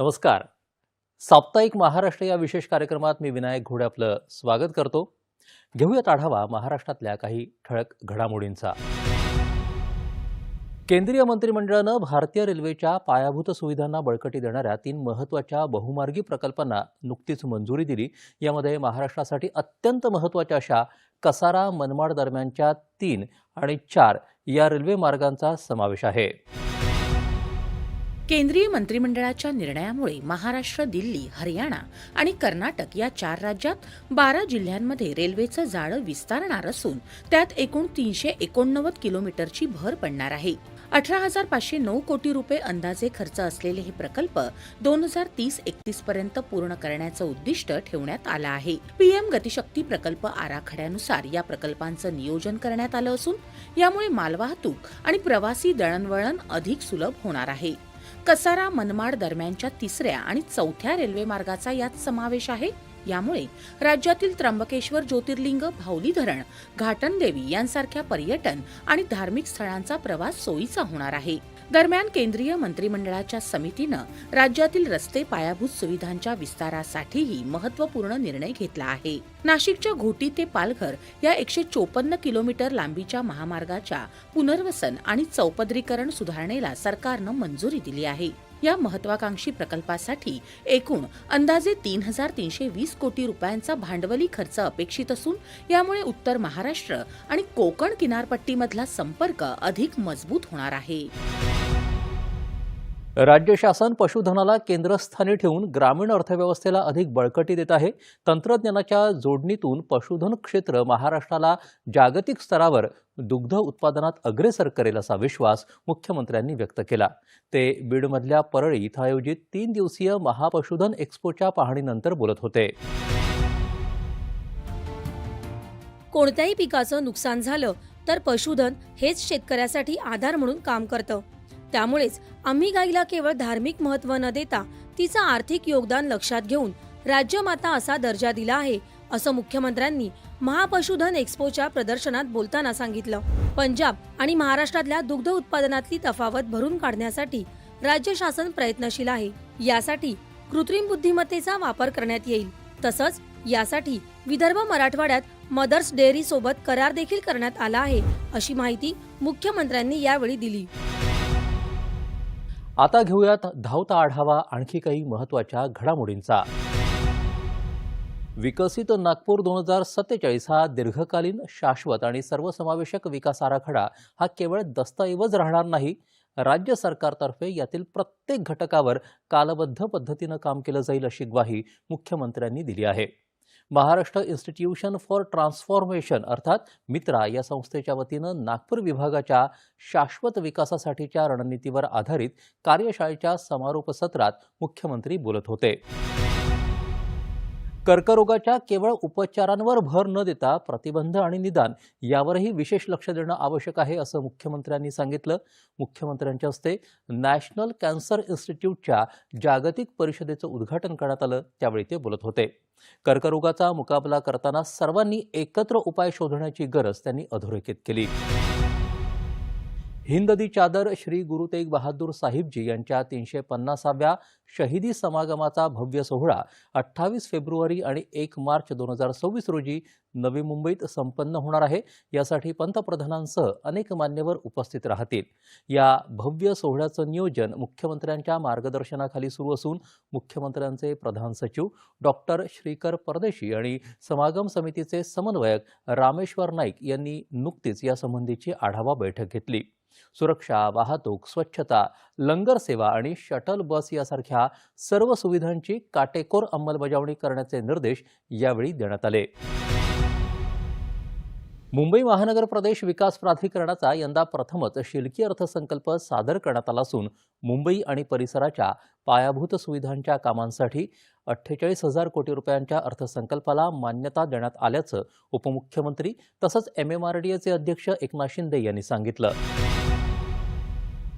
नमस्कार. साप्ताहिक महाराष्ट्र या विशेष कार्यक्रमात मी विनायक घोडे आपलं स्वागत करतो. घेऊयात आढावा महाराष्ट्रातल्या काही ठळक घडामोडींचा. केंद्रीय मंत्रिमंडळानं भारतीय रेल्वेच्या पायाभूत सुविधांना बळकटी देणाऱ्या तीन महत्त्वाच्या बहुमार्गी प्रकल्पांना नुकतीच मंजुरी दिली. यामध्ये महाराष्ट्रासाठी अत्यंत महत्त्वाच्या अशा कसारा मनमाड दरम्यानच्या तीन आणि चार या रेल्वे मार्गांचा समावेश आहे. केंद्रीय मंत्रिमंडळाच्या निर्णयामुळे महाराष्ट्र दिल्ली हरियाणा आणि कर्नाटक या चार राज्यात बारा जिल्ह्यांमध्ये रेल्वेचं जाळं विस्तारणार असून त्यात एकूण तीनशे एकोणनव्वद किलोमीटरची भर पडणार आहे. अठरा हजार पाचशे नऊ कोटी रुपये अंदाजे खर्च असलेले हे प्रकल्प दोन हजार तीस एकतीस पर्यंत पूर्ण करण्याचं उद्दिष्ट ठेवण्यात आलं आहे. पीएम गतिशक्ती प्रकल्प आराखड्यानुसार या प्रकल्पांचं नियोजन करण्यात आलं असून यामुळे मालवाहतूक आणि प्रवासी दळणवळण अधिक सुलभ होणार आहे. कसारा मनमाड दरम्यानच्या तिसऱ्या आणि चौथ्या रेल्वे मार्गाचा यात समावेश आहे. यामुळे राज्यातील त्र्यंबकेश्वर ज्योतिर्लिंग भावली धरण घाटनदेवी यांसारख्या पर्यटन आणि धार्मिक स्थळांचा प्रवास सोयीचा होणार आहे. दरम्यान केंद्रीय मंत्रिमंडळाच्या समितीनं राज्यातील रस्ते पायाभूत सुविधांच्या विस्तारासाठीही महत्त्वपूर्ण निर्णय घेतला आहे. नाशिकच्या घोटी ते पालघर या एकशे चोपन्न किलोमीटर लांबीच्या महामार्गाच्या पुनर्वसन आणि चौपदरीकरण सुधारणेला सरकारनं मंजुरी दिली आहे. या महत्वाकांक्षी प्रकल्पासाठी एकूण अंदाजे तीन हजार तीनशे वीस कोटी रुपयांचा भांडवली खर्च अपेक्षित असून यामुळे उत्तर महाराष्ट्र आणि कोकण किनारपट्टीमधला संपर्क अधिक मजबूत होणार आहे. राज्य शासन पशुधनाला केंद्रस्थानी ठेवून ग्रामीण अर्थव्यवस्थेला अधिक बळकटी देत आहे. तंत्रज्ञानाच्या जोडणीतून पशुधन क्षेत्र महाराष्ट्राला जागतिक स्तरावर दुग्ध उत्पादनात अग्रेसर करेल असा विश्वास मुख्यमंत्र्यांनी व्यक्त केला. ते बीडमधल्या परळी इथं आयोजित तीन दिवसीय महापशुधन एक्स्पोच्या पाहणीनंतर बोलत होते. कोणत्याही पिकाचं नुकसान झालं तर पशुधन हेच शेतकऱ्यासाठी आधार म्हणून काम करतं. त्यामुळेच आम्ही गाईला केवळ धार्मिक महत्त्व न देता तिचं आर्थिक योगदान लक्षात घेऊन राज्यमाता असा दर्जा दिला आहे असं मुख्यमंत्र्यांनी महापशुधन एक्स्पोच्या प्रदर्शनात बोलताना सांगितलं. पंजाब आणि महाराष्ट्रातल्या दुग्ध उत्पादनातली तफावत भरून काढण्यासाठी राज्य शासन प्रयत्नशील आहे. यासाठी कृत्रिम बुद्धिमत्तेचा वापर करण्यात येईल. तसंच यासाठी विदर्भ मराठवाड्यात मदर्स डेअरी सोबत करार देखील करण्यात आला आहे अशी माहिती मुख्यमंत्र्यांनी यावेळी दिली. आता घेऊयात धावता आढावा आणखी काही महत्त्वाच्या घडामोडींचा. विकसित नागपूर दोन हजार सत्तेचाळीस हा दीर्घकालीन शाश्वत आणि सर्वसमावेशक विकास आराखडा हा केवळ दस्तऐवज राहणार नाही. राज्य सरकारतर्फे यातील प्रत्येक घटकावर कालबद्ध पद्धतीनं काम केलं जाईल अशी ग्वाही मुख्यमंत्र्यांनी दिली आहे. महाराष्ट्र इन्स्टिट्यूशन फॉर ट्रान्सफॉर्मेशन अर्थात मित्रा या संस्थेच्या वतीनं नागपूर विभागाच्या शाश्वत विकासासाठीच्या रणनीतीवर आधारित कार्यशाळेच्या समारोप सत्रात मुख्यमंत्री बोलत होते. कर्करोगाच्या केवळ उपचारांवर भर न देता प्रतिबंध आणि निदान यावरही विशेष लक्ष देणं आवश्यक आहे असं मुख्यमंत्र्यांनी सांगितलं. मुख्यमंत्र्यांच्या हस्ते नॅशनल कॅन्सर इन्स्टिट्यूटच्या जागतिक परिषदेचं उद्घाटन करण्यात आलं. त्यावेळी ते बोलत होते. कर्करोगाचा मुकाबला करताना सर्वांनी एकत्र उपाय शोधण्याची गरज त्यांनी अधोरेखित केली. हिंददी चादर श्री गुरु तेग बहादूर साहिबजी यांच्या तीनशे पन्नासाव्या शहीदी समागमाचा भव्य सोहळा अठ्ठावीस फेब्रुवारी आणि एक मार्च दोन हजार सव्वीस रोजी नवी मुंबईत संपन्न होणार आहे. यासाठी पंतप्रधानांसह अनेक मान्यवर उपस्थित राहतील. या भव्य सोहळ्याचं नियोजन मुख्यमंत्र्यांच्या मार्गदर्शनाखाली सुरू असून मुख्यमंत्र्यांचे प्रधान सचिव डॉक्टर श्रीकर परदेशी आणि समागम समितीचे समन्वयक रामेश्वर नाईक यांनी नुकतीच यासंबंधीची आढावा बैठक घेतली. सुरक्षा वाहतूक स्वच्छता लंगर सेवा आणि शटल बस यासारख्या सर्व सुविधांची काटेकोर अंमलबजावणी करण्याचे निर्देश यावेळी देण्यात आले. मुंबई महानगर प्रदेश विकास प्राधिकरणाचा यंदा प्रथमच शिल्की अर्थसंकल्प सादर करण्यात आला असून मुंबई आणि परिसराच्या पायाभूत सुविधांच्या कामांसाठी अठ्ठेचाळीस हजार कोटी रुपयांच्या अर्थसंकल्पाला मान्यता देण्यात आल्याचं उपमुख्यमंत्री तसंच एम एम आर डी एचे अध्यक्ष एकनाथ शिंदे यांनी सांगितलं.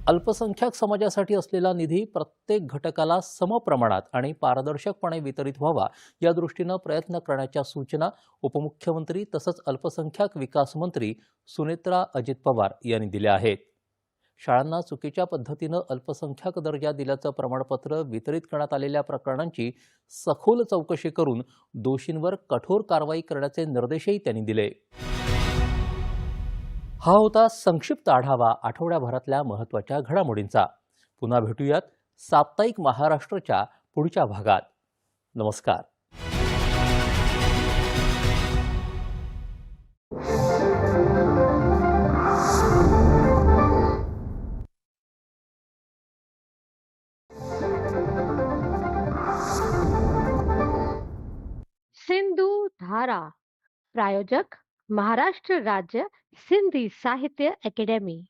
अल्पसंख्याक समाजासाठी असलेला निधी प्रत्येक घटकाला समप्रमाणात आणि पारदर्शकपणे वितरित व्हावा या दृष्टीनं प्रयत्न करण्याच्या सूचना उपमुख्यमंत्री तसंच अल्पसंख्याक विकास मंत्री सुनेत्रा अजित पवार यांनी दिल्या आहेत. शाळांना चुकीच्या पद्धतीनं अल्पसंख्याक दर्जा दिल्याचं प्रमाणपत्र वितरित करण्यात आलेल्या प्रकरणांची सखोल चौकशी करून दोषींवर कठोर कारवाई करण्याचे निर्देशही त्यांनी दिले. हा होता संक्षिप्त आढावा आठवड्याभरातल्या महत्त्वाच्या घडामोडींचा. पुन्हा भेटूयात साप्ताहिक महाराष्ट्रच्या पुढच्या भागात. नमस्कार. सिंधू धारा. प्रायोजक महाराष्ट्र राज्य सिंधी साहित्य अकेडमी.